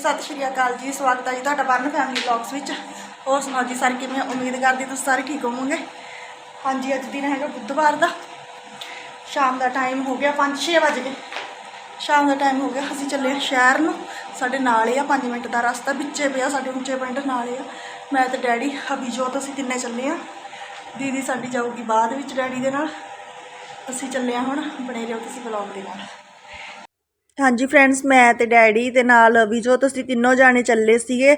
ਸਤਿ ਸ਼੍ਰੀ ਅਕਾਲ ਜੀ, ਸਵਾਗਤ ਹੈ ਜੀ ਤੁਹਾਡਾ ਬਰਨ ਫੈਮਿਲੀ ਵਲੌਗਸ ਵਿੱਚ। ਹੋਰ ਸੁਣਾਓ ਜੀ ਸਾਰੇ ਕਿਵੇਂ ਉਮੀਦ ਕਰਦੀ ਤੁਸੀਂ ਸਾਰੇ ਠੀਕ ਹੋਵੋਗੇ। ਹਾਂਜੀ, ਅੱਜ ਦਿਨ ਹੈਗਾ ਬੁੱਧਵਾਰ ਦਾ। ਸ਼ਾਮ ਦਾ ਟਾਈਮ ਹੋ ਗਿਆ 5-6 ਵਜੇ ਗਏ। ਸ਼ਾਮ ਦਾ ਟਾਈਮ ਹੋ ਗਿਆ, ਅਸੀਂ ਚੱਲੇ ਸ਼ਹਿਰ ਨੂੰ। ਸਾਡੇ ਨਾਲ ਹੀ ਆ 5 ਮਿੰਟ ਦਾ ਰਸਤਾ, ਵਿੱਚੇ ਪਿਆ ਸਾਡੇ ਉੱਚੇ ਪਿੰਡ ਨਾਲ ਹੀ ਆ। ਮੈਂ ਤੇ ਡੈਡੀ ਅਭਿਜੋਤ ਅਸੀਂ ਤਿੰਨੇ ਚੱਲੇ ਆ ਦੀਦੀ ਸਾਡੀ ਜਾਊਗੀ ਬਾਅਦ ਵਿੱਚ ਡੈਡੀ ਦੇ ਨਾਲ। ਅਸੀਂ ਚੱਲੇ ਆ ਹੁਣ ਬਣੇ ਰਹੋ ਤੁਸੀਂ ਵਲੌਗ ਦੇ ਨਾਲ। ਹਾਂਜੀ ਫਰੈਂਡਸ ਮੈਂ ਅਤੇ ਡੈਡੀ ਤੇ ਨਾਲ ਵੀ ਜੋ ਤੁਸੀਂ ਤਿੰਨੋਂ ਜਾਣੇ ਚੱਲੇ ਸੀਗੇ।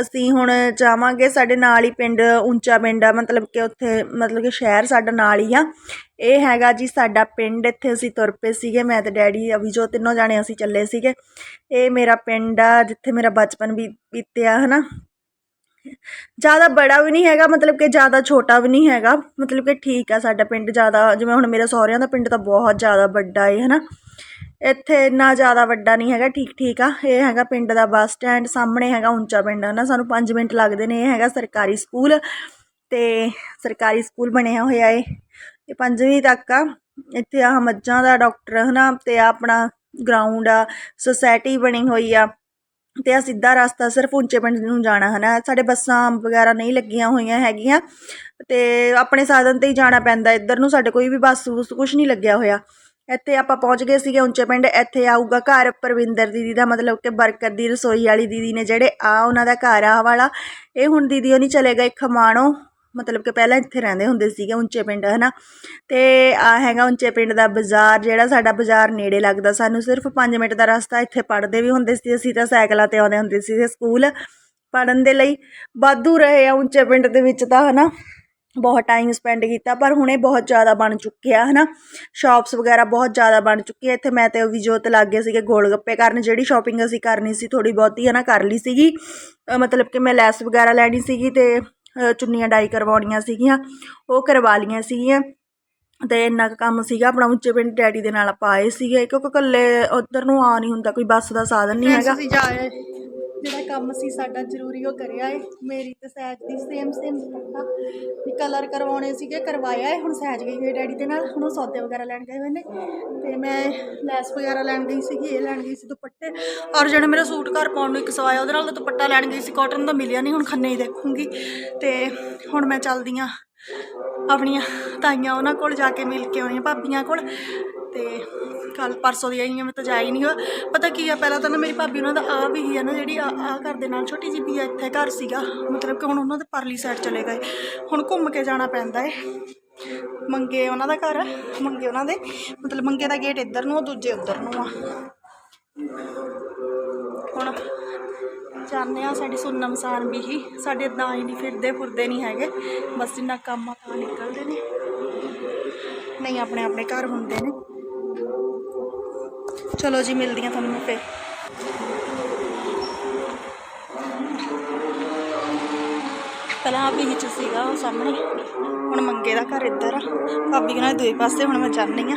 ਅਸੀਂ ਹੁਣ ਜਾਵਾਂਗੇ ਸਾਡੇ ਨਾਲ ਹੀ ਪਿੰਡ, ਉੱਚਾ ਪਿੰਡ ਆ, ਮਤਲਬ ਕਿ ਉੱਥੇ, ਮਤਲਬ ਕਿ ਸ਼ਹਿਰ ਸਾਡਾ ਨਾਲ ਹੀ ਆ। ਇਹ ਹੈਗਾ ਜੀ ਸਾਡਾ ਪਿੰਡ, ਇੱਥੇ ਅਸੀਂ ਤੁਰ ਪਏ ਸੀਗੇ, ਮੈਂ ਅਤੇ ਡੈਡੀ ਅਭੀ ਜੋ ਤਿੰਨੋਂ ਜਾਣੇ ਅਸੀਂ ਚੱਲੇ ਸੀਗੇ। ਇਹ ਮੇਰਾ ਪਿੰਡ ਆ, ਜਿੱਥੇ ਮੇਰਾ ਬਚਪਨ ਵੀ ਬੀਤਿਆ ਨਾ ਜ਼ਿਆਦਾ ਬੜਾ ਵੀ ਨਹੀਂ ਹੈਗਾ, ਮਤਲਬ ਕਿ ਜ਼ਿਆਦਾ ਛੋਟਾ ਵੀ ਨਹੀਂ ਹੈਗਾ। ਮਤਲਬ ਕਿ ਠੀਕ ਆ ਸਾਡਾ ਪਿੰਡ ਜ਼ਿਆਦਾ, ਜਿਵੇਂ ਹੁਣ ਮੇਰੇ ਸਹੁਰਿਆਂ ਦਾ ਪਿੰਡ ਤਾਂ ਬਹੁਤ ਜ਼ਿਆਦਾ ਵੱਡਾ ਹੈ ਨਾ ਇੱਥੇ ਇੰਨਾ ਜ਼ਿਆਦਾ ਵੱਡਾ ਨਹੀਂ ਹੈਗਾ, ਠੀਕ ਠੀਕ ਆ। ਇਹ ਹੈਗਾ ਪਿੰਡ ਦਾ ਬੱਸ ਸਟੈਂਡ, ਸਾਹਮਣੇ ਹੈਗਾ ਉੱਚਾ ਪਿੰਡ। ਹੈ ਨਾ ਸਾਨੂੰ ਪੰਜ ਮਿੰਟ ਲੱਗਦੇ ਨੇ, ਇਹ ਹੈਗਾ ਸਰਕਾਰੀ ਸਕੂਲ। ਅਤੇ ਸਰਕਾਰੀ ਸਕੂਲ ਬਣਿਆ ਹੋਇਆ ਏ। ਇਹ ਪੰਜਵੀਂ ਤੱਕ ਆ। ਇੱਥੇ ਆਹ ਮੱਝਾਂ ਦਾ ਡਾਕਟਰ, ਹਨਾ, ਤੇ ਆਹ ਆਪਣਾ ਗਰਾਊਂਡ ਆ ਸੁਸਾਇਟੀ ਬਣੀ ਹੋਈ ਆ। ਅਤੇ ਆ ਸਿੱਧਾ ਰਸਤਾ ਸਿਰਫ ਉੱਚੇ ਪਿੰਡ ਨੂੰ ਜਾਣਾ ਹੈ ਨਾ ਸਾਡੇ ਬੱਸਾਂ ਵਗੈਰਾ ਨਹੀਂ ਲੱਗੀਆਂ ਹੋਈਆਂ ਹੈਗੀਆਂ। ਅਤੇ ਆਪਣੇ ਸਾਧਨ ਤੇ ਹੀ ਜਾਣਾ ਪੈਂਦਾ। ਇੱਧਰ ਨੂੰ ਸਾਡੇ ਕੋਈ ਵੀ ਬੱਸ ਬੁਸ ਕੁਛ ਨਹੀਂ ਲੱਗਿਆ ਹੋਇਆ। ਇੱਥੇ ਆਪਾਂ ਪਹੁੰਚ ਗਏ ਸੀਗੇ ਉੱਚੇ ਪਿੰਡ, ਇੱਥੇ ਆਊਗਾ ਘਰ ਪਰਵਿੰਦਰ ਦੀਦੀ ਦਾ, ਮਤਲਬ ਕਿ ਬਰਕਤ ਦੀ ਰਸੋਈ ਵਾਲੀ ਦੀਦੀ ਨੇ ਜਿਹੜੇ ਆ ਉਹਨਾਂ ਦਾ ਘਰ ਆ ਆਹ ਵਾਲਾ। ਇਹ ਹੁਣ ਦੀਦੀ ਉਹ ਨਹੀਂ ਚਲੇ ਗਏ, ਖਮਾਣੋ, ਮਤਲਬ ਕਿ ਪਹਿਲਾਂ ਇੱਥੇ ਰਹਿੰਦੇ ਹੁੰਦੇ ਸੀਗੇ ਉੱਚੇ ਪਿੰਡ, ਹਨਾ। ਤੇ ਆ ਹੈਗਾ ਉੱਚੇ ਪਿੰਡ ਦਾ ਬਾਜ਼ਾਰ, ਜਿਹੜਾ ਸਾਡਾ ਬਾਜ਼ਾਰ ਨੇੜੇ ਲੱਗਦਾ ਸਾਨੂੰ, ਸਿਰਫ 5 ਮਿੰਟ ਦਾ ਰਸਤਾ ਇੱਥੇ ਪੜ੍ਹਦੇ ਵੀ ਹੁੰਦੇ ਸੀ, ਅਸੀਂ ਤਾਂ ਸਾਈਕਲਾਂ ਤੇ ਆਉਂਦੇ ਹੁੰਦੇ ਸੀਗੇ ਸਕੂਲ ਪੜਨ ਦੇ ਲਈ। ਵਾਧੂ ਰਹੇ ਆ ਉੱਚੇ ਪਿੰਡ ਦੇ ਵਿੱਚ ਤਾਂ, ਹਨਾ। ਬਹੁਤ ਟਾਈਮ ਸਪੈਂਡ ਕੀਤਾ ਪਰ ਹੁਣੇ ਬਹੁਤ ਜ਼ਿਆਦਾ ਬਣ ਚੁੱਕਿਆ ਹਨਾ? ਸ਼ਾਪਸ ਵਗੈਰਾ ਬਹੁਤ ਜ਼ਿਆਦਾ ਬਣ ਚੁੱਕੀ ਹੈ ਇੱਥੇ ਮੈਂ ਤੇ ਵੀ ਜੋਤ ਲੱਗ ਗਏ ਸੀਗੇ ਗੋਲ ਗੱਪੇ ਕਰਨ। ਜਿਹੜੀ ਸ਼ਾਪਿੰਗ ਅਸੀਂ ਕਰਨੀ ਸੀ ਥੋੜੀ ਬਹੁਤੀ ਹਨਾ ਕਰ ਲਈ ਸੀਗੀ। ਮਤਲਬ ਕਿ ਮੈਂ ਲੈਸ ਵਗੈਰਾ ਲੈਣੀ ਸੀਗੀ ਤੇ ਚੁੰਨੀਆਂ ਡਾਈ ਕਰਵਾਉਣੀਆਂ ਸੀਗੀਆਂ ਉਹ ਕਰਵਾ ਲਈਆਂ ਸੀਗੀਆਂ। ਤੇ ਇੰਨਾ ਕੁ ਕੰਮ ਸੀਗਾ ਆਪਣਾ ਉੱਚੇ ਪਿੰਡ ਡੈਡੀ ਦੇ ਨਾਲ ਆਪਾਂ ਆਏ ਸੀਗੇ ਕਿਉਂਕਿ ਇਕੱਲੇ ਉਧਰ ਨੂੰ ਆ ਨਹੀਂ ਹੁੰਦਾ ਕੋਈ ਬੱਸ ਦਾ ਸਾਧਨ ਨਹੀਂ ਹੈਗਾ। ਜਿਹੜਾ ਕੰਮ ਸੀ ਸਾਡਾ ਜ਼ਰੂਰੀ ਉਹ ਕਰਿਆ ਏ। ਮੇਰੀ ਤੇ ਸਹਿਜ ਦੀ ਸੇਮ ਸੇਮ ਦੁਪੱਟਾ ਵੀ ਕਲਰ ਕਰਵਾਉਣੇ ਸੀਗੇ, ਕਰਵਾਇਆ ਏ। ਹੁਣ ਸਹਿਜ ਗਈ ਹੋਈ ਡੈਡੀ ਦੇ ਨਾਲ। ਹੁਣ ਉਹ ਸੌਦੇ ਵਗੈਰਾ ਲੈਣ ਗਏ ਹੋਏ ਨੇ। ਤੇ ਮੈਂ ਲੈਸ ਵਗੈਰਾ ਲੈਣ ਗਈ ਸੀਗੀ, ਇਹ ਲੈਣ ਗਈ ਸੀ ਦੁਪੱਟੇ। ਔਰ ਜਿਹੜਾ ਮੇਰਾ ਸੂਟ ਘਰ ਪਾਉਣ ਨੂੰ ਇੱਕ ਸਵਾਇਆ, ਉਹਦੇ ਨਾਲ ਦੁਪੱਟਾ ਲੈਣ ਗਈ ਸੀ। ਕਾਟਨ ਦਾ ਮਿਲਿਆ ਨਹੀਂ ਹੁਣ ਖੰਨੇ ਹੀ ਦੇਖੂੰਗੀ। ਤੇ ਹੁਣ ਮੈਂ ਚੱਲਦੀ ਹਾਂ ਆਪਣੀਆਂ ਤਾਈਆਂ ਉਹਨਾਂ ਕੋਲ ਜਾ ਕੇ ਮਿਲ ਕੇ ਆਉਣੀ ਭਾਬੀਆਂ ਕੋਲ। ਤੇ ਕੱਲ ਪਰਸੋਂ ਦੀ ਆਈਆਂ ਮੈਂ ਤਾਂ ਜਾ ਹੀ ਨਹੀਂ ਹੋਇਆ। ਪਤਾ ਕੀ ਆ, ਪਹਿਲਾਂ ਤਾਂ ਨਾ ਮੇਰੀ ਭਾਬੀ ਉਹਨਾਂ ਦਾ ਆ ਵੀ ਆ ਨਾ ਜਿਹੜੀ ਆ ਆ ਘਰ ਦੇ ਨਾਲ ਛੋਟੀ ਜਿਹੀ ਵੀ ਆ, ਇੱਥੇ ਘਰ ਸੀਗਾ। ਮਤਲਬ ਕਿ ਹੁਣ ਉਹਨਾਂ ਦੇ ਪਰਲੀ ਸਾਈਡ ਚਲੇ ਗਏ। ਹੁਣ ਘੁੰਮ ਕੇ ਜਾਣਾ ਪੈਂਦਾ ਏ। ਮੰਗੇ ਉਹਨਾਂ ਦਾ ਘਰ, ਮੰਗੇ ਉਹਨਾਂ ਦੇ। ਮਤਲਬ ਮੰਗੇ ਦਾ ਗੇਟ ਇੱਧਰ ਨੂੰ ਆ, ਦੂਜੇ ਉੱਧਰ ਨੂੰ ਆ। ਹੁਣ ਜਾਂਦੇ ਆ ਸਾਡੀ ਸੁੰਨਮ ਸਾਨ ਵੀ ਹੀ ਸਾਡੇ ਇਦਾਂ ਹੀ ਨਹੀਂ ਫਿਰਦੇ, ਫੁਰਦੇ ਨਹੀਂ ਹੈਗੇ। ਬਸ ਇੰਨਾ ਕੰਮ ਆ ਤਾਂ ਨਿਕਲਦੇ ਨੇ। ਨਹੀਂ, ਆਪਣੇ ਆਪਣੇ ਘਰ ਹੁੰਦੇ ਨੇ। ਚਲੋ ਜੀ ਮਿਲਦੀਆਂ ਤੁਹਾਨੂੰ ਮੈਂ ਫੇਰ। ਪਹਿਲਾਂ ਆ ਵੀ ਚ ਸੀਗਾ ਉਹ ਸਾਹਮਣੇ। ਹੁਣ ਮੰਗੇ ਦਾ ਘਰ ਇੱਧਰ ਆ। ਭਾਬੀ ਕਹਿੰਦਾ ਦੂਏ ਪਾਸੇ ਹੁਣ ਮੈਂ ਜਾਂਦੀ ਆ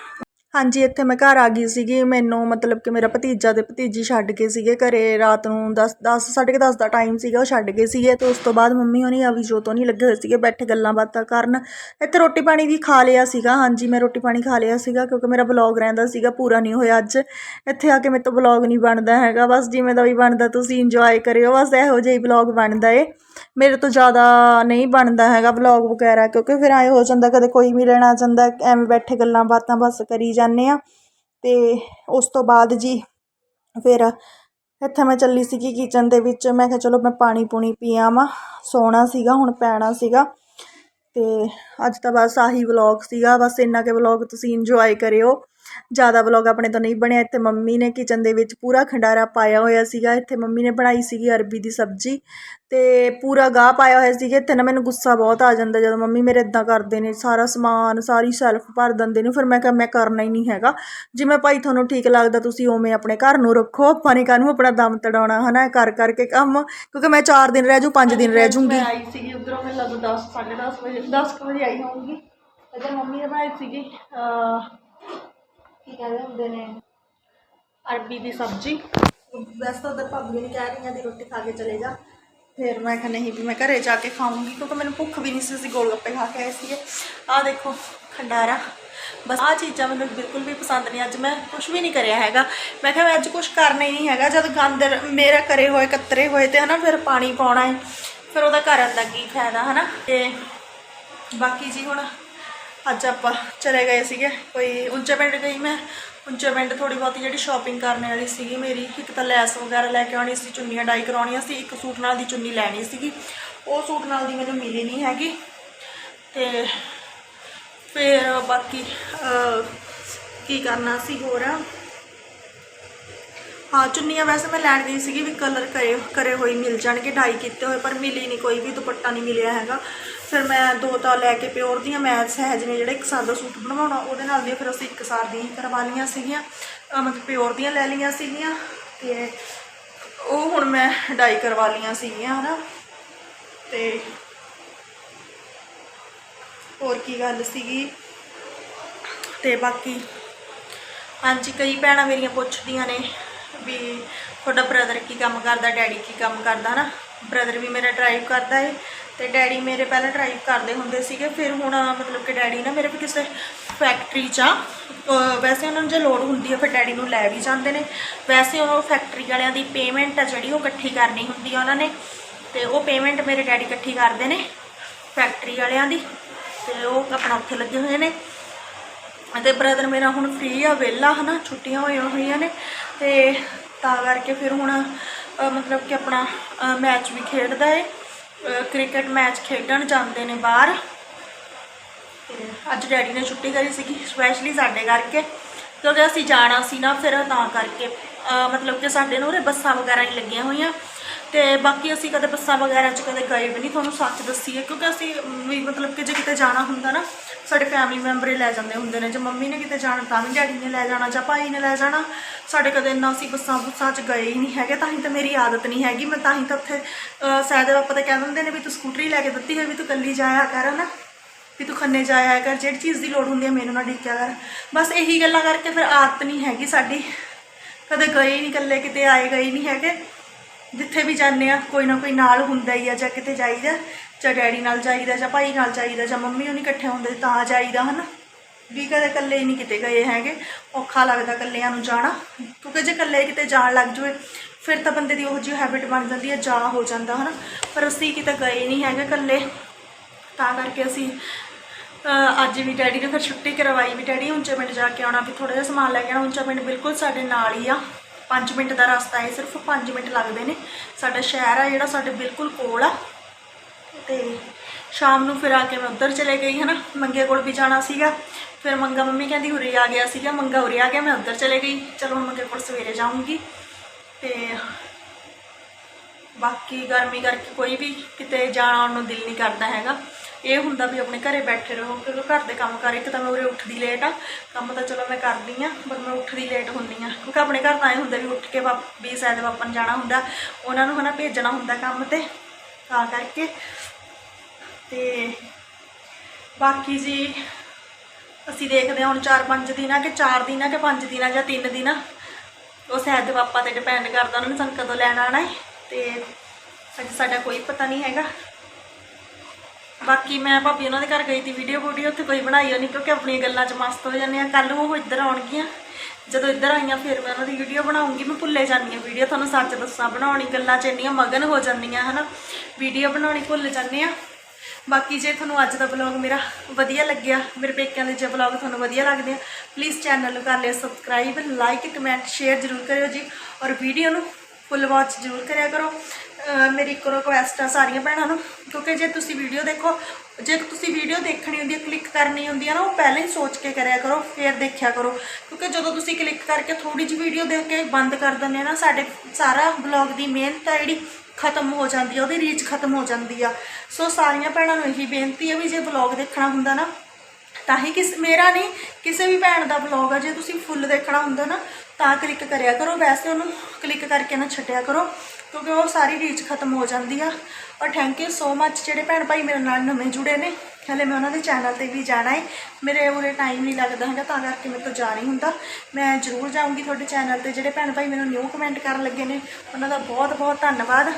ਹਾਂਜੀ, ਇੱਥੇ ਮੈਂ ਘਰ ਆ ਗਈ ਸੀਗੀ। ਮੈਨੂੰ ਮਤਲਬ ਕਿ ਮੇਰਾ ਭਤੀਜਾ ਤੇ ਭਤੀਜੀ ਛੱਡ ਗਏ ਸੀਗੇ ਘਰੇ। ਰਾਤ ਨੂੰ ਦਸ ਦਸ, ਸਾਢੇ ਕੁ ਦਸ ਦਾ ਟਾਈਮ ਸੀਗਾ, ਉਹ ਛੱਡ ਗਏ ਸੀਗੇ ਅਤੇ ਉਸ ਤੋਂ ਬਾਅਦ ਮੰਮੀ ਹੋਣੀ ਆ ਵੀ ਜੋ ਤੋਂ ਨਹੀਂ ਲੱਗੇ ਹੋਏ ਸੀਗੇ, ਬੈਠੇ ਗੱਲਾਂ ਬਾਤਾਂ ਕਰਨ। ਇੱਥੇ ਰੋਟੀ ਪਾਣੀ ਵੀ ਖਾ ਲਿਆ ਸੀਗਾ। ਹਾਂਜੀ, ਮੈਂ ਰੋਟੀ ਪਾਣੀ ਖਾ ਲਿਆ ਸੀਗਾ ਕਿਉਂਕਿ ਮੇਰਾ ਬਲੌਗ ਰਹਿੰਦਾ ਸੀਗਾ, ਪੂਰਾ ਨਹੀਂ ਹੋਇਆ ਅੱਜ। ਇੱਥੇ ਆ ਕੇ ਮੇਰੇ ਤੋਂ ਬਲੌਗ ਨਹੀਂ ਬਣਦਾ ਹੈਗਾ। ਬਸ ਜਿਵੇਂ ਦਾ ਵੀ ਬਣਦਾ, ਤੁਸੀਂ ਇੰਜੋਏ ਕਰਿਓ। ਬਸ ਇਹੋ ਜਿਹਾ ਹੀ ਬਲੌਗ ਬਣਦਾ ਏ। ਮੇਰੇ ਤੋਂ ਜ਼ਿਆਦਾ ਨਹੀਂ ਬਣਦਾ ਹੈਗਾ ਵਲੌਗ ਵਗੈਰਾ, ਕਿਉਂਕਿ ਫਿਰ ਐਂ ਹੋ ਜਾਂਦਾ, ਕਦੇ ਕੋਈ ਮਿਲਣ ਆ ਜਾਂਦਾ, ਐਵੇਂ ਬੈਠੇ ਗੱਲਾਂ ਬਾਤਾਂ ਬਸ ਕਰੀ ਜਾਂਦੇ ਹਾਂ ਅਤੇ ਉਸ ਤੋਂ ਬਾਅਦ ਜੀ ਫਿਰ ਇੱਥੇ ਮੈਂ ਚੱਲੀ ਸੀਗੀ ਕਿਚਨ ਦੇ ਵਿੱਚ, ਮੈਂ ਕਿਹਾ ਚਲੋ ਮੈਂ ਪਾਣੀ ਪੂਣੀ ਪੀ ਆਵਾਂ ਸੋਣਾ ਸੀਗਾ, ਹੁਣ ਪੈਣਾ ਸੀਗਾ ਅਤੇ ਅੱਜ ਤਾਂ ਬਸ ਆਹੀ ਵਲੋਗ ਸੀਗਾ, ਬਸ ਇੰਨਾ ਕੁ ਵਲੋਗ ਤੁਸੀਂ ਇੰਜੋਏ ਕਰਿਓ। ਜ਼ਿਆਦਾ ਵਲੌਗ ਆਪਣੇ ਤੋਂ ਨਹੀਂ ਬਣਿਆ। ਇੱਥੇ ਮੰਮੀ ਨੇ ਕਿਚਨ ਦੇ ਵਿੱਚ ਪੂਰਾ ਖੰਡਾਰਾ ਪਾਇਆ ਹੋਇਆ ਸੀਗਾ। ਇੱਥੇ ਮੰਮੀ ਨੇ ਬਣਾਈ ਸੀਗੀ ਅਰਬੀ ਦੀ ਸਬਜ਼ੀ ਤੇ ਪੂਰਾ ਗਾਹ ਪਾਇਆ ਹੋਇਆ ਸੀਗਾ। ਇੱਥੇ ਨਾ ਮੈਨੂੰ ਗੁੱਸਾ ਬਹੁਤ ਆ ਜਾਂਦਾ ਜਦੋਂ ਮੰਮੀ ਮੇਰੇ ਇਦਾਂ ਕਰਦੇ ਨੇ ਸਾਰਾ ਸਮਾਨ ਸਾਰੀ ਸ਼ੈਲਫ ਭਰ ਦਿੰਦੇ ਨੇ। ਫਿਰ ਮੈਂ ਕਿਹਾ ਮੈਂ ਕਰਨਾ ਹੀ ਨਹੀਂ ਹੈਗਾ। ਜਿਵੇਂ ਭਾਈ ਤੁਹਾਨੂੰ ਠੀਕ ਲੱਗਦਾ ਤੁਸੀਂ ਉਵੇਂ ਆਪਣੇ ਘਰ ਨੂੰ ਰੱਖੋ। ਆਪਾਂ ਨੇ ਕਾਹਨੂੰ ਆਪਣਾ ਦਮ ਤੜਾਉਣਾ ਹਨਾ? ਕਰ ਕਰਕੇ ਕੰਮ। ਕਿਉਂਕਿ ਮੈਂ 4 ਦਿਨ ਰਹਿ ਜੂ 5 ਦਿਨ ਰਹਿ ਜੂੰਗੀ ਮੈਂ ਆਈ ਸੀਗੀ ਉਧਰੋਂ ਮੈਨੂੰ ਲੱਗਦਾ 10 10:30 ਵਜੇ 10 ਵਜੇ ਆਈ ਹੋਊਂਗੀ। ਇੱਧਰ ਮੰਮੀ ਨੇ ਬਣਾਈ ਸੀਗੀ ਕੀ ਕਹਿੰਦੇ ਹੁੰਦੇ ਨੇ? ਅਰਬੀ ਦੀ ਸਬਜ਼ੀ। ਵੈਸੇ ਤਾਂ ਉਧਰ ਭਾਬੀ ਨੇ ਕਹਿ ਰਹੀਆਂ ਦੀ ਰੋਟੀ ਖਾ ਕੇ ਚਲੇ ਜਾ। ਫਿਰ ਮੈਂ ਕਿਹਾ ਨਹੀਂ ਵੀ ਮੈਂ ਘਰੇ ਜਾ ਕੇ ਖਾਊਂਗੀ ਕਿਉਂਕਿ ਮੈਨੂੰ ਭੁੱਖ ਵੀ ਨਹੀਂ ਸੀ ਅਸੀਂ ਗੋਲ ਗੱਪੇ ਖਾ ਕੇ ਆਏ ਸੀਗੇ। ਆਹ ਦੇਖੋ ਖੰਡਾਰਾ। ਬਸ ਆਹ ਚੀਜ਼ਾਂ ਮੈਨੂੰ ਬਿਲਕੁਲ ਵੀ ਪਸੰਦ ਨਹੀਂ ਅੱਜ ਮੈਂ ਕੁਝ ਵੀ ਨਹੀਂ ਕਰਿਆ ਹੈਗਾ। ਮੈਂ ਕਿਹਾ ਮੈਂ ਅੱਜ ਕੁਝ ਕਰਨਾ ਹੀ ਨਹੀਂ ਹੈਗਾ ਜਦ ਗੰਦ ਮੇਰਾ ਕਰੇ ਹੋਏ ਕਤਰੇ ਹੋਏ ਤੇ ਹਨਾ ਫਿਰ ਪਾਣੀ ਪਾਉਣਾ ਹੈ ਫਿਰ ਉਹਦਾ ਕਰਨ ਦਾ ਕੀ ਫਾਇਦਾ ਹਨਾ? ਤੇ ਬਾਕੀ ਜੀ ਹੁਣ ਅੱਜ ਆਪਾਂ ਚਲੇ ਗਏ ਸੀਗੇ, ਕੋਈ ਉੱਚੇ ਪਿੰਡ ਗਈ ਮੈਂ। ਉੱਚੇ ਪਿੰਡ ਥੋੜੀ ਬਹੁਤੀ ਜਿਹੜੀ ਸ਼ਾਪਿੰਗ ਕਰਨ ਵਾਲੀ ਸੀਗੀ ਮੇਰੀ, ਇੱਕ ਤਾਂ ਲੈਸ ਵਗੈਰਾ ਲੈ ਕੇ ਆਉਣੀ ਸੀ, ਚੁੰਨੀਆਂ ਡਾਈ ਕਰਾਉਣੀਆਂ ਸੀ, ਇੱਕ ਸੂਟ ਨਾਲ ਦੀ ਚੁੰਨੀ ਲੈਣੀ ਸੀਗੀ। ਉਹ ਸੂਟ ਨਾਲ ਦੀ ਮੈਨੂੰ ਮਿਲੀ ਨਹੀਂ ਹੈਗੀ। ਤੇ ਫਿਰ ਬਾਕੀ ਕੀ ਕਰਨਾ ਸੀ ਹੋਰ? ਹਾਂ, ਚੁੰਨੀਆਂ ਵੈਸੇ ਮੈਂ ਲੈਣ ਗਈ ਸੀਗੀ ਵੀ ਕਲਰ ਕਰੇ ਕਰੇ ਹੋਏ ਮਿਲ ਜਾਣਗੇ, ਡਾਈ ਕੀਤੇ ਹੋਏ, ਪਰ ਮਿਲੀ ਨਹੀਂ ਕੋਈ ਵੀ, ਦੁਪੱਟਾ ਨਹੀਂ ਮਿਲਿਆ ਹੈਗਾ। ਫਿਰ ਮੈਂ ਦੋ ਤਾਂ ਲੈ ਕੇ ਪਿਓਰ ਦੀਆਂ ਮੈਂ ਸਹਿਜ ਨੇ ਜਿਹੜੇ ਇੱਕ ਸਾਰ ਦਾ ਸੂਟ ਬਣਵਾਉਣਾ, ਉਹਦੇ ਨਾਲ ਦੀਆਂ ਫਿਰ ਅਸੀਂ ਇੱਕ ਸਾਰ ਦੀਆਂ ਹੀ ਕਰਵਾ ਲਈਆਂ ਸੀਗੀਆਂ। ਮਤਲਬ ਪਿਓਰ ਦੀਆਂ ਲੈ ਲਈਆਂ ਸੀਗੀਆਂ ਤੇ ਉਹ ਹੁਣ ਮੈਂ ਡਾਈ ਕਰਵਾ ਲਈਆਂ ਸੀਗੀਆਂ, ਹਨਾ? ਤੇ ਹੋਰ ਕੀ ਗੱਲ ਸੀਗੀ? ਤੇ ਬਾਕੀ ਹਾਂਜੀ, ਕਈ ਭੈਣਾਂ ਮੇਰੀਆਂ ਪੁੱਛਦੀਆਂ ਨੇ ਵੀ ਤੁਹਾਡਾ ਬ੍ਰਦਰ ਕੀ ਕੰਮ ਕਰਦਾ, ਡੈਡੀ ਕੀ ਕੰਮ ਕਰਦਾ ਨਾ ਬ੍ਰਦਰ ਵੀ ਮੇਰਾ ਡਰਾਈਵ ਕਰਦਾ ਏ। ਤੇ ਡੈਡੀ ਮੇਰੇ ਪਹਿਲਾਂ ਡਰਾਈਵ ਕਰਦੇ ਹੁੰਦੇ ਸੀਗੇ, ਫਿਰ ਹੁਣ ਮਤਲਬ ਕਿ ਡੈਡੀ ਨਾ ਮੇਰੇ ਵੀ ਕਿਸੇ ਫੈਕਟਰੀ 'ਚ ਆ। ਵੈਸੇ ਉਹਨਾਂ ਨੂੰ ਜੇ ਲੋੜ ਹੁੰਦੀ ਹੈ ਫਿਰ ਡੈਡੀ ਨੂੰ ਲੈ ਵੀ ਜਾਂਦੇ ਨੇ। ਵੈਸੇ ਉਹ ਫੈਕਟਰੀ ਵਾਲਿਆਂ ਦੀ ਪੇਮੈਂਟ ਆ ਜਿਹੜੀ, ਉਹ ਇਕੱਠੀ ਕਰਨੀ ਹੁੰਦੀ ਆ ਉਹਨਾਂ ਨੇ। ਤੇ ਉਹ ਪੇਮੈਂਟ ਮੇਰੇ ਡੈਡੀ ਇਕੱਠੀ ਕਰਦੇ ਨੇ ਫੈਕਟਰੀ ਵਾਲਿਆਂ ਦੀ। ਤੇ ਉਹ ਆਪਣਾ ਉੱਥੇ ਲੱਗੇ ਹੋਏ ਨੇ। ਅਤੇ ਬ੍ਰਦਰ ਮੇਰਾ ਹੁਣ ਫ੍ਰੀ ਆ, ਵਿਹਲਾ ਹਨਾ, ਛੁੱਟੀਆਂ ਹੋਈਆਂ ਹੋਈਆਂ ਨੇ। ਤੇ ਤਾਂ ਕਰਕੇ ਫਿਰ ਹੁਣ ਮਤਲਬ ਕਿ ਆਪਣਾ ਮੈਚ ਵੀ ਖੇਡਦਾ ਏ। ਕ੍ਰਿਕਟ ਮੈਚ ਖੇਡਣ ਜਾਂਦੇ ਨੇ ਬਾਹਰ। ਤੇ ਅੱਜ ਡੈਡੀ ਨੇ ਛੁੱਟੀ ਕਰੀ ਸੀਗੀ ਸਪੈਸ਼ਲੀ ਸਾਡੇ ਕਰਕੇ। ਕਿਉਂਕਿ ਅਸੀਂ ਜਾਣਾ ਸੀ ਨਾ ਫਿਰ ਤਾਂ ਕਰਕੇ। ਮਤਲਬ ਕਿ ਸਾਡੇ ਨੂੰ ਉਰੇ ਬੱਸਾਂ ਵਗੈਰਾ ਨਹੀਂ ਲੱਗੀਆਂ ਹੋਈਆਂ। ਤੇ ਬਾਕੀ ਅਸੀਂ ਕਦੇ ਬੱਸਾਂ ਵਗੈਰਾ 'ਚ ਕਦੇ ਗਏ ਵੀ ਨਹੀਂ ਤੁਹਾਨੂੰ ਸੱਚ ਦੱਸੀਏ ਕਿਉਂਕਿ ਅਸੀਂ ਵੀ ਮਤਲਬ ਕਿ ਜੇ ਕਿਤੇ ਜਾਣਾ ਹੁੰਦਾ ਨਾ ਸਾਡੇ ਫੈਮਿਲੀ ਮੈਂਬਰ ਹੀ ਲੈ ਜਾਂਦੇ ਹੁੰਦੇ ਨੇ ਜੇ ਮੰਮੀ ਨੇ ਕਿਤੇ ਜਾਣਾ ਤਾਂ ਵੀ ਡੈਡੀ ਨੇ ਲੈ ਜਾਣਾ ਜਾਂ ਭਾਈ ਨੇ ਲੈ ਜਾਣਾ ਸਾਡੇ ਕਦੇ ਇੰਨਾ ਅਸੀਂ ਬੱਸਾਂ ਬੁੱਸਾਂ 'ਚ ਗਏ ਹੀ ਨਹੀਂ ਹੈਗੇ ਤਾਂ ਹੀ ਤਾਂ ਮੇਰੀ ਆਦਤ ਨਹੀਂ ਹੈਗੀ ਮੈਂ ਤਾਂ ਹੀ ਤਾਂ ਉੱਥੇ ਅ, ਸਾਇਦ ਪਾਪਾ ਤਾਂ ਕਹਿ ਦਿੰਦੇ ਨੇ ਵੀ ਤੂੰ ਸਕੂਟਰੀ ਲੈ ਕੇ ਦਿੱਤੀ ਹੈ ਵੀ ਤੂੰ ਇਕੱਲੀ ਜਾਇਆ ਕਰ ਨਾ ਵੀ ਤੂੰ ਖੰਨੇ ਜਾਇਆ ਕਰ ਜਿਹੜੀ ਚੀਜ਼ ਦੀ ਲੋੜ ਹੁੰਦੀ ਹੈ ਮੈਨੂੰ ਨਾ ਡਿੱਕਿਆ ਕਰ। ਬਸ ਇਹੀ ਗੱਲਾਂ ਕਰਕੇ ਫਿਰ ਆਦਤ ਨਹੀਂ ਹੈਗੀ ਸਾਡੀ। ਕਦੇ ਗਏ ਨਹੀਂ ਇਕੱਲੇ ਕਿਤੇ ਆਏ ਗਏ ਨਹੀਂ ਹੈਗੇ। ਜਿੱਥੇ ਵੀ ਜਾਂਦੇ ਆ, ਕੋਈ ਨਾ ਕੋਈ ਨਾਲ ਹੁੰਦਾ ਹੀ ਆ, ਜਾਂ ਕਿਤੇ ਜਾਈਦਾ, ਜਾਂ ਡੈਡੀ ਨਾਲ ਜਾਈਦਾ, ਜਾਂ ਭਾਈ ਨਾਲ ਜਾਈਦਾ, ਜਾਂ ਮੰਮੀ ਹੋਣੀ ਇਕੱਠੇ ਹੁੰਦੇ ਤਾਂ ਜਾਈਦਾ, ਹਨਾ? ਵੀ ਕਦੇ ਇਕੱਲੇ ਨਹੀਂ ਕਿਤੇ ਗਏ ਹੈਗੇ, ਔਖਾ ਲੱਗਦਾ ਇਕੱਲਿਆਂ ਨੂੰ ਜਾਣਾ। ਕਿਉਂਕਿ ਜੇ ਇਕੱਲੇ ਕਿਤੇ ਜਾਣ ਲੱਗ ਜੂਏ, ਫਿਰ ਤਾਂ ਬੰਦੇ ਦੀ ਉਹ ਜਿਹੀ ਹੈਬਿਟ ਬਣ ਜਾਂਦੀ ਹੈ ਜਾ ਹੋ ਜਾਂਦਾ, ਹਨਾ? ਪਰ ਅਸੀਂ ਕਿਤੇ ਗਏ ਨਹੀਂ ਹੈਗੇ ਇਕੱਲੇ। ਤਾਂ ਕਰਕੇ ਅਸੀਂ ਅੱਜ ਵੀ ਡੈਡੀ ਨੇ ਫਿਰ ਛੁੱਟੀ ਕਰਵਾਈ ਵੀ, ਡੈਡੀ ਉੱਚੇ ਪਿੰਡ ਜਾ ਕੇ ਆਉਣਾ, ਵੀ ਥੋੜਾ ਜਿਹਾ ਸਮਾਨ ਲੈ ਕੇ ਆਉਣਾ ਉੱਚਾ ਪਿੰਡ ਬਿਲਕੁਲ ਸਾਡੇ ਨਾਲ ਹੀ ਆ। 5 ਮਿੰਟ ਦਾ ਰਸਤਾ ਹੈ, ਸਿਰਫ 5 ਮਿੰਟ ਲੱਗਦੇ ਨੇ। ਸਾਡਾ ਸ਼ਹਿਰ ਆ ਜਿਹੜਾ ਸਾਡੇ ਬਿਲਕੁਲ ਕੋਲ ਆ। ਤੇ ਸ਼ਾਮ ਨੂੰ ਫਿਰ ਆ ਕੇ ਮੈਂ ਉੱਧਰ ਚਲੇ ਗਈ, ਹਨਾ? ਮੰਗੇ ਕੋਲ ਵੀ ਜਾਣਾ ਸੀਗਾ। ਫਿਰ ਮੰਗਾ ਮੰਮੀ ਕਹਿੰਦੀ, ਉਰੇ ਆ ਗਿਆ ਸੀਗਾ। ਮੰਗਾ ਉਰੇ ਆ ਗਿਆ, ਮੈਂ ਉੱਧਰ ਚਲੇ ਗਈ। ਚਲੋ, ਹੁਣ ਮੰਗੇ ਕੋਲ ਸਵੇਰੇ ਜਾਊਂਗੀ। ਤੇ ਬਾਕੀ ਗਰਮੀ ਕਰਕੇ ਕੋਈ ਵੀ ਕਿਤੇ ਜਾਣ ਨੂੰ ਦਿਲ ਨਹੀਂ ਕਰਦਾ ਹੈਗਾ। ਇਹ ਹੁੰਦਾ ਵੀ ਆਪਣੇ ਘਰੇ ਬੈਠੇ ਰਹੋ ਕਿਉਂਕਿ ਘਰ ਦੇ ਕੰਮ ਕਰ, ਇੱਕ ਤਾਂ ਮੈਂ ਉਰੇ ਉੱਠਦੀ ਲੇਟ ਆ, ਕੰਮ ਤਾਂ ਚਲੋ ਮੈਂ ਕਰਦੀ ਆ, ਪਰ ਮੈਂ ਉੱਠਦੀ ਲੇਟ ਹੁੰਦੀ ਆ, ਕਿਉਂਕਿ ਆਪਣੇ ਘਰ ਤਾਂ ਇਹ ਹੁੰਦਾ ਵੀ ਉੱਠ ਕੇ ਪਾਪ ਵੀ ਸਾਇਦ ਪਾਪਾ ਨੂੰ ਜਾਣਾ ਹੁੰਦਾ, ਉਹਨਾਂ ਨੂੰ ਹਨਾ ਭੇਜਣਾ ਹੁੰਦਾ ਕੰਮ ਤੇ, ਤਾਂ ਕਰਕੇ। ਤੇ ਬਾਕੀ ਜੀ, ਅਸੀਂ ਦੇਖਦੇ ਹਾਂ ਹੁਣ 4-5 ਦਿਨ ਆ ਕਿ 4 ਦਿਨ ਆ ਕਿ 5 ਦਿਨ ਆ ਜਾਂ 3 ਦਿਨ, ਉਹ ਸਹਿਦ ਦੇ ਪਾਪਾ ਤੇ ਡਿਪੈਂਡ ਕਰਦਾ, ਉਹਨਾਂ ਨੇ ਸਾਨੂੰ ਕਦੋਂ ਲੈਣ ਆਣਾ ਹੈ, ਤੇ ਅੱਜ ਸਾਡਾ ਕੋਈ ਪਤਾ ਨਹੀਂ ਹੈਗਾ। ਬਾਕੀ ਮੈਂ ਭਾਬੀ ਉਹਨਾਂ ਦੇ ਘਰ ਗਈ ਤੀ ਵੀਡੀਓ ਵੀਡੀਓ, ਉੱਥੇ ਕੋਈ ਬਣਾਈ ਨਹੀਂ ਕਿਉਂਕਿ ਆਪਣੀਆਂ ਗੱਲਾਂ 'ਚ ਮਸਤ ਹੋ ਜਾਂਦੇ ਆ। ਕੱਲ ਨੂੰ ਉਹ ਇੱਧਰ ਆਉਣਗੀਆਂ। ਜਦੋਂ ਇੱਧਰ ਆਈਆਂ, ਫਿਰ ਮੈਂ ਉਹਨਾਂ ਦੀ ਵੀਡੀਓ ਬਣਾਉਂਗੀ। ਮੈਂ ਭੁੱਲੇ ਜਾਂਦੀ ਹਾਂ ਵੀਡੀਓ ਤੁਹਾਨੂੰ ਸੱਚ ਦੱਸਾਂ, ਬਣਾਉਣੀ ਗੱਲਾਂ 'ਚ ਇੰਨੀਆਂ ਮਗਨ ਹੋ ਜਾਂਦੀਆਂ, ਹਨਾ? ਵੀਡੀਓ ਬਣਾਉਣੀ ਭੁੱਲ ਜਾਂਦੇ ਆ। ਬਾਕੀ ਜੇ ਤੁਹਾਨੂੰ ਅੱਜ ਦਾ ਵਲੌਗ ਮੇਰਾ ਵਧੀਆ ਲੱਗਿਆ, ਮੇਰੇ ਪੇਕਿਆਂ ਦੇ ਜੇ ਵਲੌਗ ਤੁਹਾਨੂੰ ਵਧੀਆ ਲੱਗਦੇ ਆ ਪਲੀਜ਼ ਚੈਨਲ ਨੂੰ ਕਰ ਲਿਓ ਸਬਸਕ੍ਰਾਈਬ ਲਾਈਕ ਕਮੈਂਟ ਸ਼ੇਅਰ ਜ਼ਰੂਰ ਕਰਿਓ ਜੀ। ਔਰ ਵੀਡੀਓ ਨੂੰ ਫੁੱਲ ਵਾਚ ਜ਼ਰੂਰ ਕਰਿਆ ਕਰੋ। ਮੇਰੀ ਇੱਕ ਰਿਕੁਐਸਟ ਆ ਸਾਰੀਆਂ ਭੈਣਾਂ ਨੂੰ, ਕਿਉਂਕਿ ਜੇ ਤੁਸੀਂ ਵੀਡੀਓ ਦੇਖੋ, ਜੇ ਤੁਸੀਂ ਵੀਡੀਓ ਦੇਖਣੀ ਹੁੰਦੀ ਹੈ ਕਲਿੱਕ ਕਰਨੀ ਹੁੰਦੀ ਹੈ ਨਾ, ਉਹ ਪਹਿਲਾਂ ਹੀ ਸੋਚ ਕੇ ਕਰਿਆ ਕਰੋ, ਫਿਰ ਦੇਖਿਆ ਕਰੋ। ਕਿਉਂਕਿ ਜਦੋਂ ਤੁਸੀਂ ਕਲਿੱਕ ਕਰਕੇ ਥੋੜੀ ਜਿਹੀ ਵੀਡੀਓ ਦੇਖ ਕੇ ਬੰਦ ਕਰ ਦਿੰਦੇ ਆ ਨਾ, ਸਾਡੇ ਸਾਰਾ ਵਲੌਗ ਦੀ ਮਿਹਨਤ ਆ ਜਿਹੜੀ, ਖਤਮ ਹੋ ਜਾਂਦੀ ਆ, ਉਹਦੀ ਰੀਚ ਖਤਮ ਹੋ ਜਾਂਦੀ ਆ। ਸੋ ਸਾਰੀਆਂ ਭੈਣਾਂ ਨੂੰ ਇਹੀ ਬੇਨਤੀ ਹੈ ਵੀ ਜੇ ਵਲੌਗ ਦੇਖਣਾ ਹੁੰਦਾ ਨਾ, ਤਾਂ ਹੀ ਕਿਸ, ਮੇਰਾ ਨਹੀਂ, ਕਿਸੇ ਵੀ ਭੈਣ ਦਾ ਵਲੌਗ ਆ, ਜੇ ਤੁਸੀਂ ਫੁੱਲ ਦੇਖਣਾ ਹੁੰਦਾ ਨਾ ਤਾਂ ਕਲਿੱਕ ਕਰਿਆ ਕਰੋ। ਵੈਸੇ ਉਹਨੂੰ ਕਲਿੱਕ ਕਰਕੇ ਨਾ ਛੱਡਿਆ ਕਰੋ, ਕਿਉਂਕਿ ਉਹ ਸਾਰੀ ਰੀਚ ਖਤਮ ਹੋ ਜਾਂਦੀ ਆ। ਔਰ ਥੈਂਕ ਯੂ ਸੋ ਮੱਚ ਜਿਹੜੇ ਭੈਣ ਭਾਈ ਮੇਰੇ ਨਾਲ ਨਵੇਂ ਜੁੜੇ ਨੇ। ਹਲੇ ਮੈਂ ਉਹਨਾਂ ਦੇ ਚੈਨਲ ਤੇ ਵੀ ਜਾਣਾ ਹੈ ਮੇਰੇ ਉਰੇ ਟਾਈਮ ਨਹੀਂ ਲੱਗਦਾ ਹੈਗਾ, ਤਾਂ ਕਰਕੇ ਮੇਰੇ ਤੋਂ ਜਾ ਨਹੀਂ ਹੁੰਦਾ। ਮੈਂ ਜ਼ਰੂਰ ਜਾਊਂਗੀ ਤੁਹਾਡੇ ਚੈਨਲ ਤੇ। ਜਿਹੜੇ ਭੈਣ ਭਾਈ ਮੈਨੂੰ ਨਿਊ ਕਮੈਂਟ ਕਰਨ ਲੱਗੇ ਨੇ, ਉਹਨਾਂ ਦਾ ਬਹੁਤ ਬਹੁਤ ਧੰਨਵਾਦ।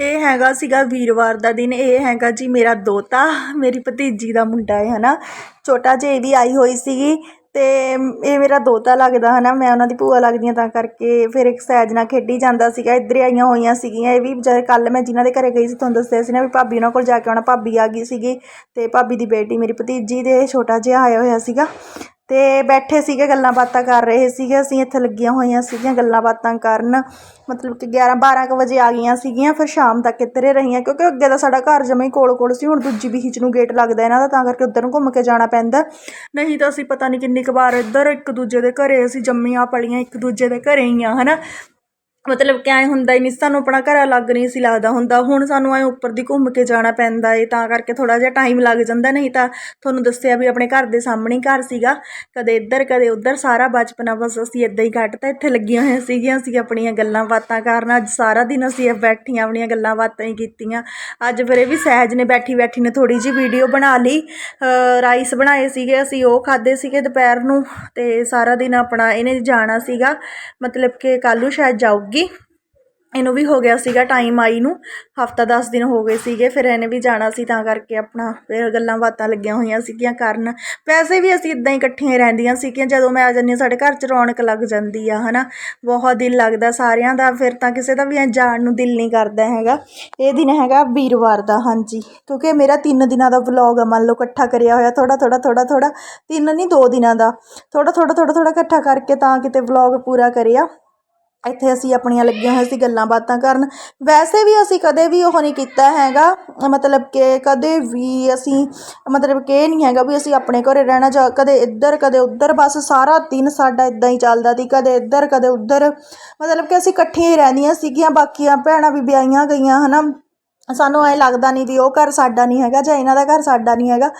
ਇਹ ਹੈਗਾ ਸੀਗਾ ਵੀਰਵਾਰ ਦਾ ਦਿਨ, ਇਹ ਹੈਗਾ ਜੀ ਮੇਰਾ ਦੋਤਾ, ਮੇਰੀ ਭਤੀਜੀ ਦਾ ਮੁੰਡਾ ਹੈ, ਹਨਾ। ਛੋਟਾ ਜਿਹਾ ਇਹ ਵੀ ਆਈ ਹੋਈ ਸੀਗੀ ਤੇ ਇਹ ਮੇਰਾ ਦੋਤਾ ਲੱਗਦਾ, ਹਨਾ। ਮੈਂ ਉਹਨਾਂ ਦੀ ਭੂਆ ਲੱਗਦੀ ਹਾਂ, ਤਾਂ ਕਰਕੇ ਫਿਰ ਇੱਕ ਸਹਿਜ ਨਾਲ ਖੇਡੀ ਜਾਂਦਾ ਸੀਗਾ, ਇੱਧਰ ਆਈਆਂ ਹੋਈਆਂ ਸੀਗੀਆਂ। ਇਹ ਵੀ ਜਦ ਕੱਲ ਮੈਂ ਜਿਨ੍ਹਾਂ ਦੇ ਘਰੇ ਗਈ ਸੀ, ਤੁਹਾਨੂੰ ਦੱਸਿਆ ਸੀ ਨਾ ਵੀ ਭਾਬੀ ਉਹਨਾਂ ਕੋਲ ਜਾ ਕੇ ਆਉਣਾ। ਭਾਬੀ ਆ ਗਈ ਸੀਗੀ ਤੇ ਭਾਬੀ ਦੀ ਬੇਟੀ ਮੇਰੀ ਭਤੀਜੀ ਦੇ ਛੋਟਾ ਜਿਹਾ ਆਇਆ ਹੋਇਆ ਸੀਗਾ। ਅਤੇ ਬੈਠੇ ਸੀਗੇ, ਗੱਲਾਂ ਬਾਤਾਂ ਕਰ ਰਹੇ ਸੀਗੇ। ਅਸੀਂ ਇੱਥੇ ਲੱਗੀਆਂ ਹੋਈਆਂ ਸੀਗੀਆਂ ਗੱਲਾਂ ਬਾਤਾਂ ਕਰਨ। ਮਤਲਬ ਕਿ 11 12 ਕੁ ਵਜੇ ਆ ਗਈਆਂ ਸੀਗੀਆਂ, ਫਿਰ ਸ਼ਾਮ ਤੱਕ ਇੱਧਰੇ ਰਹੀਆਂ, ਕਿਉਂਕਿ ਅੱਗੇ ਤਾਂ ਸਾਡਾ ਘਰ ਜਮੇ ਹੀ ਕੋਲ ਕੋਲ ਸੀ। ਹੁਣ ਦੂਜੀ ਵਿਹੀਚ ਨੂੰ ਗੇਟ ਲੱਗਦਾ ਇਹਨਾਂ ਦਾ, ਤਾਂ ਕਰਕੇ ਉੱਧਰ ਨੂੰ ਘੁੰਮ ਕੇ ਜਾਣਾ ਪੈਂਦਾ। ਨਹੀਂ ਤਾਂ ਅਸੀਂ ਪਤਾ ਨਹੀਂ ਕਿੰਨੀ ਕੁ ਵਾਰ ਇੱਧਰ ਇੱਕ ਦੂਜੇ ਦੇ ਘਰੇ ਅਸੀਂ ਜੰਮੀਆਂ ਪਲੀਆਂ ਇੱਕ ਦੂਜੇ ਦੇ ਘਰੇ ਹੀ ਆ ਨਾ ਮਤਲਬ ਕਿ ਐਂ ਹੁੰਦਾ ਹੀ ਨਹੀਂ ਸਾਨੂੰ ਆਪਣਾ ਘਰ ਅਲੱਗ ਨਹੀਂ ਸੀ ਲੱਗਦਾ ਹੁੰਦਾ। ਹੁਣ ਸਾਨੂੰ ਐਂ ਉੱਪਰ ਦੀ ਘੁੰਮ ਕੇ ਜਾਣਾ ਪੈਂਦਾ ਏ, ਤਾਂ ਕਰਕੇ ਥੋੜ੍ਹਾ ਜਿਹਾ ਟਾਈਮ ਲੱਗ ਜਾਂਦਾ। ਨਹੀਂ ਤਾਂ ਤੁਹਾਨੂੰ ਦੱਸਿਆ ਵੀ ਆਪਣੇ ਘਰ ਦੇ ਸਾਹਮਣੇ ਘਰ ਸੀਗਾ। ਕਦੇ ਇੱਧਰ, ਕਦੇ ਉੱਧਰ, ਸਾਰਾ ਬਚਪਨਾ ਬਸ ਅਸੀਂ ਇੱਦਾਂ ਹੀ ਕੱਟਤਾ ਇੱਥੇ ਲੱਗੀਆਂ ਹੋਈਆਂ ਸੀਗੀਆਂ। ਅਸੀਂ ਆਪਣੀਆਂ ਗੱਲਾਂ ਬਾਤਾਂ ਕਰਨ, ਅੱਜ ਸਾਰਾ ਦਿਨ ਅਸੀਂ ਬੈਠੀਆਂ, ਆਪਣੀਆਂ ਗੱਲਾਂ ਬਾਤਾਂ ਹੀ ਕੀਤੀਆਂ। ਅੱਜ ਫਿਰ ਇਹ ਵੀ ਸਹਿਜ ਨੇ ਬੈਠੀ ਬੈਠੀ ਨੇ ਥੋੜ੍ਹੀ ਜਿਹੀ ਵੀਡੀਓ ਬਣਾ ਲਈ। ਰਾਈਸ ਬਣਾਏ ਸੀਗੇ, ਅਸੀਂ ਉਹ ਖਾਦੇ ਸੀਗੇ ਦੁਪਹਿਰ ਨੂੰ ਅਤੇ ਸਾਰਾ ਦਿਨ ਆਪਣਾ ਇਹਨੇ ਜਾਣਾ ਸੀਗਾ। ਮਤਲਬ ਕਿ ਕੱਲ੍ਹ ਨੂੰ ਸ਼ਾਇਦ ਜਾਊਗੀ। ਇਹਨੂੰ ਵੀ ਹੋ ਗਿਆ ਸੀਗਾ ਟਾਈਮ ਆਈ ਨੂੰ। ਹਫਤਾ 10 ਦਿਨ ਹੋ ਗਏ ਸੀਗੇ, ਫਿਰ ਇਹਨੇ ਵੀ ਜਾਣਾ ਸੀ ਤਾਂ ਕਰਕੇ ਆਪਣਾ ਫਿਰ ਗੱਲਾਂ ਬਾਤਾਂ ਲੱਗੀਆਂ ਹੋਈਆਂ ਸੀਗੀਆਂ ਕਰਨ। ਵੈਸੇ ਵੀ ਅਸੀਂ ਇਦਾਂ ਹੀ ਇਕੱਠੀਆਂ ਰਹਿੰਦੀਆਂ ਸੀਗੀਆਂ, ਜਦੋਂ ਮੈਂ ਆ ਜਾਂਦੀ ਹਾਂ, ਸਾਡੇ ਘਰ 'ਚ ਰੌਣਕ ਲੱਗ ਜਾਂਦੀ ਆ, ਹਨਾ। ਬਹੁਤ ਦਿਲ ਲੱਗਦਾ ਸਾਰਿਆਂ ਦਾ, ਫਿਰ ਤਾਂ ਕਿਸੇ ਦਾ ਵੀ ਐਂ ਜਾਣ ਨੂੰ ਦਿਲ ਨਹੀਂ ਕਰਦਾ ਹੈਗਾ। ਇਹ ਦਿਨ ਹੈਗਾ ਵੀਰਵਾਰ ਦਾ, ਹਾਂਜੀ। ਕਿਉਂਕਿ ਮੇਰਾ ਤਿੰਨ ਦਿਨਾਂ ਦਾ ਵਲੌਗ ਆ, ਮੰਨ ਲਓ ਇਕੱਠਾ ਕਰਿਆ ਹੋਇਆ ਥੋੜਾ ਥੋੜਾ ਥੋੜਾ ਥੋੜਾ ਤਿੰਨ ਨਹੀਂ, ਦੋ ਦਿਨਾਂ ਦਾ। ਥੋੜਾ ਥੋੜਾ ਥੋੜਾ ਥੋੜਾ ਇਕੱਠਾ ਕਰਕੇ ਤਾਂ ਕਿਤੇ ਵਲੌਗ ਪੂਰਾ ਕਰਿਆ। ਇੱਥੇ ਅਸੀਂ ਆਪਣੀਆਂ ਲੱਗੀਆਂ ਹੋਈਆਂ ਸੀ ਗੱਲਾਂ ਬਾਤਾਂ ਕਰਨ। ਵੈਸੇ ਵੀ ਅਸੀਂ ਕਦੇ ਵੀ ਉਹ ਨਹੀਂ ਕੀਤਾ ਹੈਗਾ। ਮਤਲਬ ਕਿ ਕਦੇ ਵੀ ਅਸੀਂ, ਮਤਲਬ ਕਿ ਇਹ ਨਹੀਂ ਹੈਗਾ ਵੀ ਅਸੀਂ ਆਪਣੇ ਘਰੇ ਰਹਿਣਾ ਜਾਂ ਕਦੇ ਇੱਧਰ, ਕਦੇ ਉੱਧਰ। ਬਸ ਸਾਰਾ ਦਿਨ ਸਾਡਾ ਇਦਾਂ ਹੀ ਚੱਲਦਾ ਸੀ, ਕਦੇ ਇੱਧਰ, ਕਦੇ ਉੱਧਰ। ਮਤਲਬ ਕਿ ਅਸੀਂ ਇਕੱਠੀਆਂ ਹੀ ਰਹਿੰਦੀਆਂ ਸੀਗੀਆਂ, ਬਾਕੀਆਂ ਭੈਣਾਂ ਵੀ ਵਿਆਹੀਆਂ ਗਈਆਂ, ਹਨਾ। ਸਾਨੂੰ ਐਂ ਲੱਗਦਾ ਨਹੀਂ ਵੀ ਉਹ ਘਰ ਸਾਡਾ ਨਹੀਂ ਹੈਗਾ ਜਾਂ ਇਹਨਾਂ ਦਾ ਘਰ ਸਾਡਾ ਨਹੀਂ ਹੈਗਾ।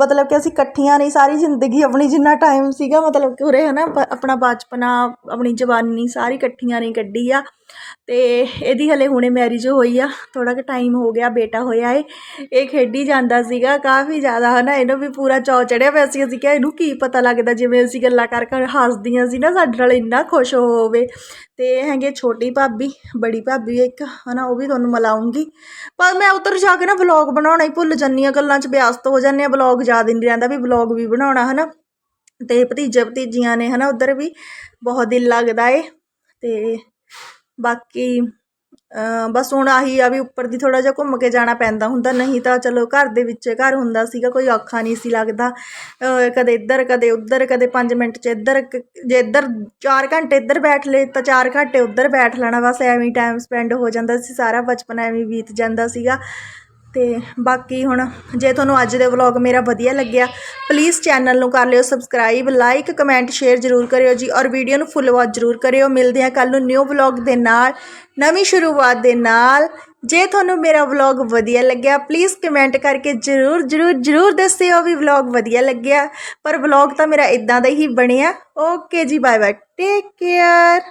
ਮਤਲਬ ਕਿ ਅਸੀਂ ਇਕੱਠੀਆਂ ਨਹੀਂ, ਸਾਰੀ ਜ਼ਿੰਦਗੀ ਆਪਣੀ ਜਿੰਨਾ ਟਾਈਮ ਸੀਗਾ, ਮਤਲਬ ਕਿ ਉਰੇ ਹਨਾ, ਬ- ਆਪਣਾ ਬਚਪਨਾ, ਆਪਣੀ ਜਵਾਨੀ ਸਾਰੀ ਇਕੱਠੀਆਂ ਨਹੀਂ ਕੱਢੀ ਆ। ਤੇ ਇਹਦੀ ਹਲੇ ਹੁਣੇ ਮੈਰਿਜ ਹੋਈ ਆ ਥੋੜਾ ਕੁ ਟਾਈਮ ਹੋ ਗਿਆ, ਬੇਟਾ ਹੋਇਆ ਏ। ਇਹ ਖੇਡੀ ਜਾਂਦਾ ਸੀਗਾ, ਕਾਫੀ ਜ਼ਿਆਦਾ ਹਨਾ, ਇਹਨੂੰ ਵੀ ਪੂਰਾ ਚੌ ਚੜਿਆ ਪਿਆ ਸੀ। ਅਸੀਂ ਕਿਹਾ ਇਹਨੂੰ ਕੀ ਪਤਾ ਲੱਗਦਾ, ਜਿਵੇਂ ਅਸੀਂ ਗੱਲਾਂ ਕਰ ਕਰ ਹੱਸਦੀਆਂ ਸੀ ਨਾ, ਸਾਡੇ ਨਾਲ ਇੰਨਾ ਖੁਸ਼ ਹੋਵੇ। ਤੇ ਇਹ ਹੈਗੇ ਛੋਟੀ ਭਾਬੀ, ਬੜੀ ਭਾਬੀ ਇੱਕ, ਹਨਾ, ਉਹ ਵੀ ਤੁਹਾਨੂੰ ਮਿਲਾਉਂਗੀ। ਪਰ ਮੈਂ ਉੱਧਰ ਜਾ ਕੇ ਨਾ ਵਲੌਗ ਬਣਾਉਣਾ ਹੀ ਭੁੱਲ ਜਾਂਦੀ ਹਾਂ, ਗੱਲਾਂ 'ਚ ਵਿਅਸਤ ਹੋ ਜਾਂਦੇ ਆ ਵਲੌਗ ਯਾਦ ਹੀ ਨਹੀਂ ਰਹਿੰਦਾ ਵੀ ਵਲੌਗ ਵੀ ਬਣਾਉਣਾ, ਹਨਾ? ਤੇ ਭਤੀਜੇ ਭਤੀਜੀਆਂ ਨੇ, ਹਨਾ, ਉੱਧਰ ਵੀ ਬਹੁਤ ਦਿਲ ਲੱਗਦਾ ਏ। ਤੇ ਬਾਕੀ ਬਸ ਹੁਣ ਆਹੀ ਆ ਵੀ ਉੱਪਰ ਦੀ ਥੋੜ੍ਹਾ ਜਿਹਾ ਘੁੰਮ ਕੇ ਜਾਣਾ ਪੈਂਦਾ ਹੁੰਦਾ, ਨਹੀਂ ਤਾਂ ਚਲੋ ਘਰ ਦੇ ਵਿੱਚ ਘਰ ਹੁੰਦਾ ਸੀਗਾ, ਕੋਈ ਔਖਾ ਨਹੀਂ ਸੀ ਲੱਗਦਾ। ਕਦੇ ਇੱਧਰ, ਕਦੇ ਉੱਧਰ, ਕਦੇ ਪੰਜ ਮਿੰਟ 'ਚ ਇੱਧਰ, ਕ- ਜੇ ਇੱਧਰ ਚਾਰ ਘੰਟੇ ਇੱਧਰ ਬੈਠ ਲਏ ਤਾਂ ਚਾਰ ਘੰਟੇ ਉੱਧਰ ਬੈਠ ਲੈਣਾ, ਬਸ ਐਵੇਂ ਹੀ ਟਾਈਮ ਸਪੈਂਡ ਹੋ ਜਾਂਦਾ ਸੀ, ਸਾਰਾ ਬਚਪਨ ਐਵੇਂ ਬੀਤ ਜਾਂਦਾ ਸੀਗਾ। ਅਤੇ ਬਾਕੀ ਹੁਣ ਜੇ ਤੁਹਾਨੂੰ ਅੱਜ ਦੇ ਵਲੋਗ ਮੇਰਾ ਵਧੀਆ ਲੱਗਿਆ ਪਲੀਜ਼ ਚੈਨਲ ਨੂੰ ਕਰ ਲਿਓ ਸਬਸਕ੍ਰਾਈਬ ਲਾਈਕ ਕਮੈਂਟ ਸ਼ੇਅਰ ਜ਼ਰੂਰ ਕਰਿਓ ਜੀ ਔਰ ਵੀਡੀਓ ਨੂੰ ਫੁੱਲ ਵਾਚ ਜ਼ਰੂਰ ਕਰਿਓ। ਮਿਲਦੇ ਹਾਂ ਕੱਲ ਨੂੰ ਨਿਊ ਵਲੋਗ ਦੇ ਨਾਲ, ਨਵੀਂ ਸ਼ੁਰੂਆਤ ਦੇ ਨਾਲ। ਜੇ ਤੁਹਾਨੂੰ ਮੇਰਾ ਵਲੌਗ ਵਧੀਆ ਲੱਗਿਆ ਪਲੀਜ਼ ਕਮੈਂਟ ਕਰਕੇ ਜ਼ਰੂਰ ਜ਼ਰੂਰ ਜ਼ਰੂਰ ਦੱਸਿਓ ਵੀ ਵਲੌਗ ਵਧੀਆ ਲੱਗਿਆ। ਪਰ ਵਲੌਗ ਤਾਂ ਮੇਰਾ ਇਦਾਂ ਦਾ ਹੀ ਬਣਿਆ। ਓਕੇ ਜੀ ਬਾਏ ਬਾਏ ਟੇਕ ਕੇਅਰ